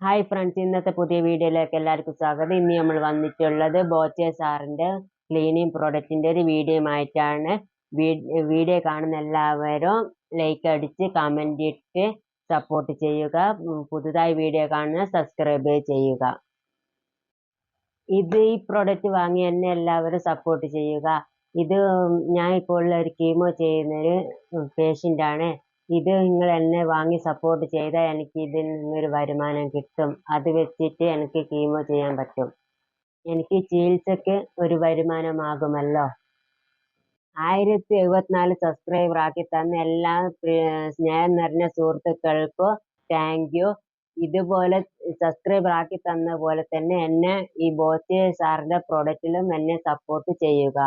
Hi friends ഇന്നത്തെ പുതിയ വീഡിയോയിലേക്ക് എല്ലാവർക്കും സ്വാഗതം. ഇന്ന് നമ്മൾ വന്നിട്ടുള്ളത് ബോച്ചെ സാറിന്റെ ക്ലീനിങ് പ്രോഡക്റ്റിന്റെ ഒരു വീഡിയോ ആയിട്ടാണ് വീഡിയോ കാണുന്ന എല്ലാവരും ലൈക്ക് അടിച്ച് കമന്റ് ഇട്ട് സപ്പോർട്ട് ചെയ്യുക. പുതുതായി വീഡിയോ കാണുന്ന സബ്സ്ക്രൈബ് ചെയ്യുക. ഇത് ഈ പ്രോഡക്റ്റ് വാങ്ങി എന്നെ എല്ലാവരും സപ്പോർട്ട് ചെയ്യുക. ഇത് ഞാൻ ഇപ്പോൾ ഉള്ള ഒരു കീമോ ചെയ്യുന്നൊരു പേഷ്യന്റാണ് ഇത് നിങ്ങൾ എന്നെ വാങ്ങി സപ്പോർട്ട് ചെയ്താൽ എനിക്ക് ഇതിൽ നിന്നൊരു വരുമാനം കിട്ടും. അത് വെച്ചിട്ട് എനിക്ക് കീമോ ചെയ്യാൻ പറ്റും. എനിക്ക് ചികിത്സക്ക് ഒരു വരുമാനമാകുമല്ലോ. ആയിരത്തി എഴുപത്തിനാല് സബ്സ്ക്രൈബർ ആക്കി തന്ന എല്ലാ സ്നേഹം നിറഞ്ഞ സുഹൃത്തുക്കൾക്കും താങ്ക് യു ഇതുപോലെ സബ്സ്ക്രൈബർ ആക്കി തന്ന പോലെ തന്നെ എന്നെ ഈ ബോച്ചെ സാറിന്റെ പ്രൊഡക്റ്റിലും എന്നെ സപ്പോർട്ട് ചെയ്യുക.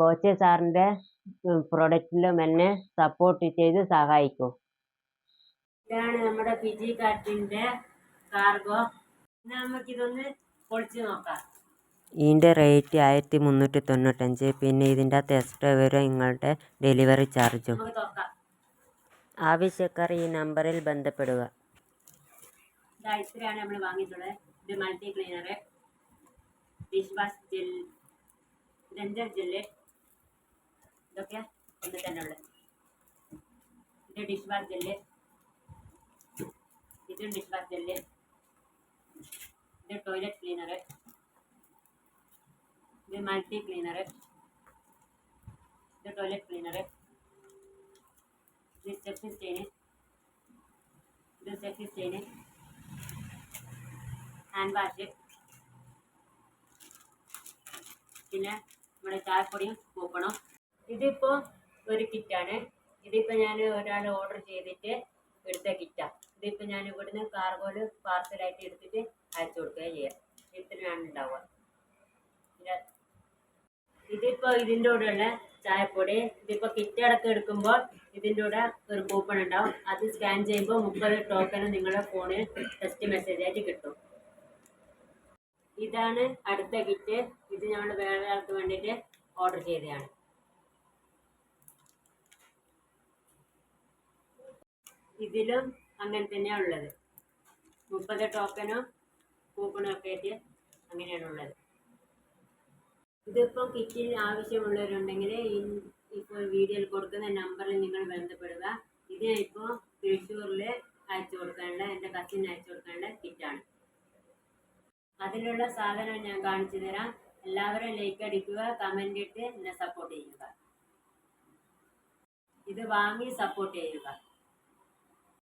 ബോച്ചെ സാറിന്റെ പ്രൊഡക്റ്റിലും എന്നെ സപ്പോർട്ട് ചെയ്ത് സഹായിക്കും. ഇതാണ് നമ്മുടെ ഫിജി കാറ്റിന്റെ കാർഗോ നമുക്കിതൊന്ന് പൊളിച്ചു നോക്കാം. ഇതിന്റെ റേറ്റ് ആയിരത്തി മുന്നൂറ്റി തൊണ്ണൂറ്റഞ്ച് പിന്നെ ഇതിന്റെ ടെസ്റ്റ് എക്സ്ട്രാ വരും നിങ്ങളുടെ ഡെലിവറി ചാർജും നോക്കാം. ആവശ്യക്കാർ ഈ നമ്പറിൽ ബന്ധപ്പെടുക. ഇത്രയാണ് നമ്മൾ വാങ്ങിയിട്ടുള്ളത്. ഇത് multi cleaner dish wash gel gel ഇതൊക്കെ ഒന്ന് തന്നെ ഉള്ളത് ഇത് ഡിഷ് വാഷ് ജെല്ല് ഇതും ഡിഷ് വാഷ് ജെല്ല് ഇത് ടോയ്ലറ്റ് ക്ലീനർ ഇത് മൾട്ടി ക്ലീനർ ഇത് ടോയ്ലറ്റ് ക്ലീനർ ഇത് സ്റ്റെപ്പ് സ്റ്റെയിന് ഇത് സ്റ്റെപ്പ് സ്റ്റെയിന് ഹാൻഡ് വാഷ് പിന്നെ നമ്മുടെ ചായപ്പൊടിയും കൂപ്പണും. ഇതിപ്പോൾ ഒരു കിറ്റാണ്. ഇതിപ്പോൾ ഞാൻ ഒരാൾ ഓർഡർ ചെയ്തിട്ട് എടുത്ത കിറ്റാണ് ഇതിപ്പോൾ ഞാൻ ഇവിടുന്ന് കാർഗോയിൽ പാർസലായിട്ട് എടുത്തിട്ട് അയച്ചു കൊടുക്കുക ചെയ്യാം. ഇത്രയാണ് ഉണ്ടാവുക ഇതിപ്പോൾ ഇതിന്റെ കൂടെയുള്ള ചായപ്പൊടി ഇതിപ്പോൾ കിറ്റ് അടക്കം എടുക്കുമ്പോൾ ഇതിന്റെ കൂടെ ഒരു കൂപ്പൺ ഉണ്ടാവും. അത് സ്കാൻ ചെയ്യുമ്പോൾ മുപ്പത് ടോക്കൺ നിങ്ങളുടെ ഫോണിൽ ടെസ്റ്റ് മെസ്സേജ് ആയിട്ട് കിട്ടും. ഇതാണ് അടുത്ത കിറ്റ്. ഇത് ഞങ്ങൾ വേറെ ആൾക്ക് വേണ്ടിയിട്ട് ഓർഡർ ചെയ്തതാണ്. ഇതിലും അങ്ങനെ തന്നെയാണ് ഉള്ളത്. മുപ്പത് ടോക്കനും കൂപ്പണും ഒക്കെ ആയിട്ട് അങ്ങനെയാണ് ഉള്ളത്. ഇതിപ്പോൾ കിറ്റിൽ ആവശ്യമുള്ളവരുണ്ടെങ്കിൽ ഇപ്പോൾ വീഡിയോയിൽ കൊടുക്കുന്ന നമ്പറിൽ നിങ്ങൾ ബന്ധപ്പെടുക. ഇത് ഇപ്പോൾ തൃശ്ശൂരിൽ അയച്ചു കൊടുക്കാനുള്ള എന്റെ കസിന് അയച്ചു കൊടുക്കാനുള്ള കിറ്റാണ് അതിലുള്ള സാധനം ഞാൻ കാണിച്ചു തരാം. എല്ലാവരും ലൈക്ക് അടിക്കുക കമന്റ് ഇട്ട് എന്നെ സപ്പോർട്ട് ചെയ്യുക. ഇത് വാങ്ങി സപ്പോർട്ട് ചെയ്യുക.